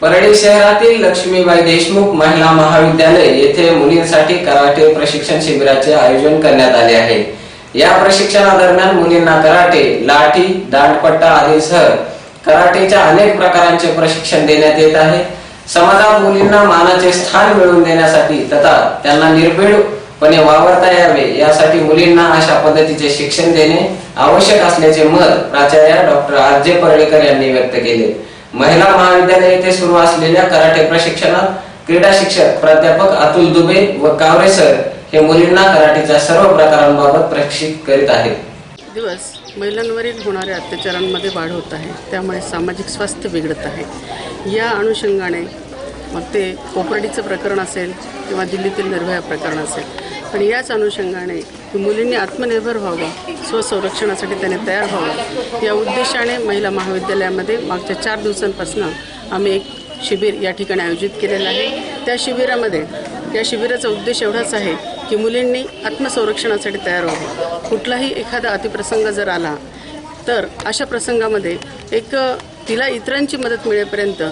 परळी शहरातील लक्ष्मीबाई देशमुख महिला महाविद्यालय येथे मुलींसाठी कराटे प्रशिक्षण शिबिराचे आयोजन करण्यात आले आहे. या प्रशिक्षणादरम्यान मुलींना कराटे लाठी दांडपट्टा आदीसह कराटेच्या अनेक प्रकारांचे प्रशिक्षण देण्यात येत आहे. समाजात मुलींना मानाचे स्थान मिळवून देण्यासाठी तथा त्यांना निर्भीडपणे वावरता यावे यासाठी मुलींना अशा पद्धतीचे शिक्षण देणे आवश्यक असल्याचे मत प्राचार्य डॉक्टर आर जे परळीकर यांनी व्यक्त केले. महिला महाविद्यालय येथे सुरू असलेल्या कराटे प्रशिक्षणात क्रीडा शिक्षक प्राध्यापक अतुल दुबे व कावरे सर हे मुलींना कराटेच्या सर्व प्रकारांबाबत प्रशिक्षित करीत आहेत. दिवस महिलांवरील होणाऱ्या अत्याचारांमध्ये वाढ होत आहे. त्यामुळे सामाजिक स्वास्थ्य बिघडत आहे. या अनुषंगाने मग ते कोपर्डीचं प्रकरण असेल किंवा दिल्लीतील निर्भया प्रकरण असेल आणि याच अनुषंगाने मुलींनी आत्मनिर्भर व्हावं स्वसंरक्षणासाठी त्याने तयार व्हावं. या उद्देशाने महिला महाविद्यालयामध्ये मागच्या चार दिवसांपासून आम्ही एक शिबिर या ठिकाणी आयोजित केलेलं आहे. त्या शिबिरामध्ये या शिबिराचा उद्देश एवढाच आहे की मुलींनी आत्मसंरक्षणासाठी तयार व्हावं. कुठलाही एखादा अतिप्रसंग जर आला तर अशा प्रसंगामध्ये एक तिला इतरांची मदत मिळेपर्यंत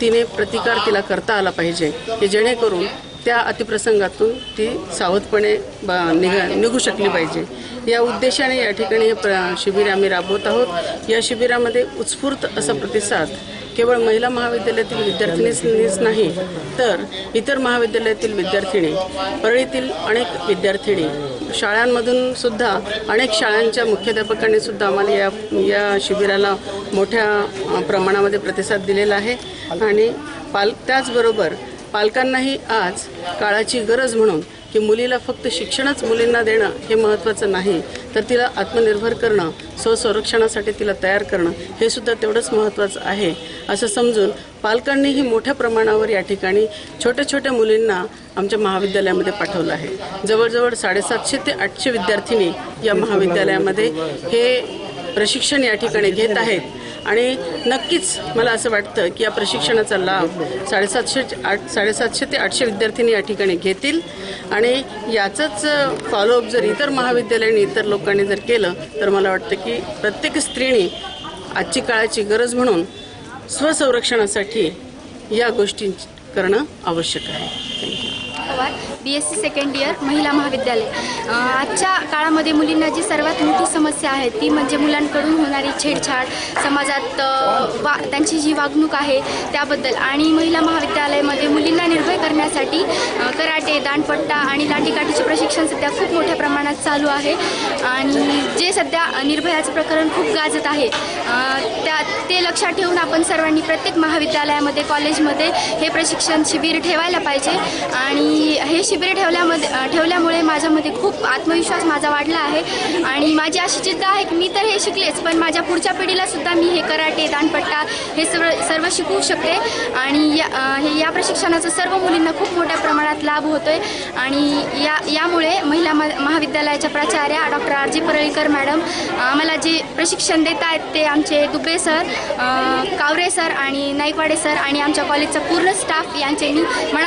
तिने प्रतिकार तिला करता आला पाहिजे की जेणेकरून त्या अतिप्रसंगातून ती सावधपणे ब- निघू शकली पाहिजे. या उद्देशाने या ठिकाणी हे प्र शिबिर आम्ही राबवत आहोत. या शिबिरामध्ये उत्स्फूर्त असा प्रतिसाद केवळ महिला महाविद्यालयातील विद्यार्थिनीच नाही तर इतर महाविद्यालयातील विद्यार्थिनी परळीतील अनेक विद्यार्थिनी शाळांमधून सुद्धा अनेक शाळांच्या मुख्याध्यापकांनी सुद्धा आम्हाला या या शिबिराला मोठ्या प्रमाणामध्ये प्रतिसाद दिलेला आहे. आणि पाल त्याचबरोबर पालकांनाही आज काळाची गरज म्हणून की मुलीला फक्त शिक्षणच मुलींना देणं हे महत्त्वाचं नाही तर तिला आत्मनिर्भर करणं स्वसंरक्षणासाठी तिला तयार करणं हे सुद्धा तेवढंच महत्त्वाचं आहे असं समजून पालकांनीही मोठ्या प्रमाणावर या ठिकाणी छोट्या छोट्या मुलींना आमच्या महाविद्यालयामध्ये पाठवलं आहे. जवळजवळ साडेसातशे ते आठशे विद्यार्थिनी या महाविद्यालयामध्ये हे प्रशिक्षण या ठिकाणी घेत आहेत. आणि नक्कीच मला असं वाटतं की या प्रशिक्षणाचा लाभ साडेसातशे आठ साडेसातशे ते आठशे विद्यार्थिनी या ठिकाणी घेतील. आणि याचंच फॉलोअप जर इतर महाविद्यालयांनी इतर लोकांनी जर केलं तर मला वाटतं की प्रत्येक स्त्रीने आजची काळाची गरज म्हणून स्वसंरक्षणासाठी या गोष्टी करणं आवश्यक आहे. Thank you Pawar B S C second year महिला महाविद्यालय. आजच्या काळामध्ये मुलींना जी सर्वात मोठी समस्या आहे ती म्हणजे मुलांकडून होणारी छेडछाड समाजात वा त्यांची जी वागणूक आहे त्याबद्दल. आणि महिला महाविद्यालयामध्ये मुलींना निर्भय करण्यासाठी कराटे दांडपट्टा आणि लाठीकाठीचे प्रशिक्षण सध्या खूप मोठ्या प्रमाणात चालू आहे. आणि जे सध्या निर्भयाचं प्रकरण खूप गाजत आहे त्या ते लक्षात ठेवून आपण सर्वांनी प्रत्येक महाविद्यालयामध्ये कॉलेजमध्ये हे प्रशिक्षण शिबिर ठेवायला पाहिजे. आणि हे शिबिरे ठेवल्यामध्ये ठेवल्यामुळे माझ्यामध्ये खूप आत्मविश्वास माझा वाढला आहे. आणि माझी अशी जिद्द आहे की मी तर हे शिकलेच पण माझ्या पुढच्या पिढीला सुद्धा मी हे कराटे दानपट्टा हे सर्व सर्व शिकवू शकते. आणि या हे या प्रशिक्षणाचा सर्व मुलींना खूप मोठ्या प्रमाणात लाभ होतोय. आणि या यामुळे महिला म- महाविद्यालयाच्या प्राचार्या doctor R G Parlikar madam आम्हाला जे प्रशिक्षण देत आहेत ते आमचे दुबे सर कावरे सर आणि नाईकवाडे सर आणि आमच्या कॉलेजचा पूर्ण स्टाफ यांचे मी मनापासून